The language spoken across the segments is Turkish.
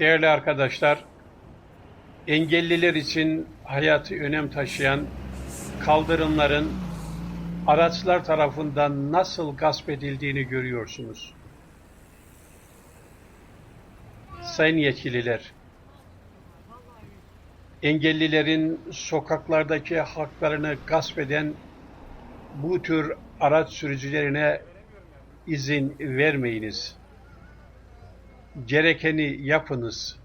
Değerli arkadaşlar, engelliler için hayatı önem taşıyan kaldırımların araçlar tarafından nasıl gasp edildiğini görüyorsunuz. Sayın yetkililer, engellilerin sokaklardaki haklarını gasp eden bu tür araç sürücülerine izin vermeyiniz. Gerekeni yapınız.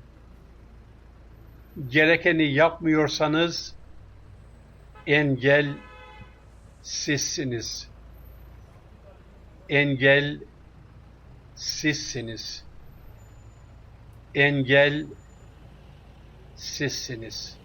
Gerekeni yapmıyorsanız engel sizsiniz. Engel sizsiniz. Engel sizsiniz.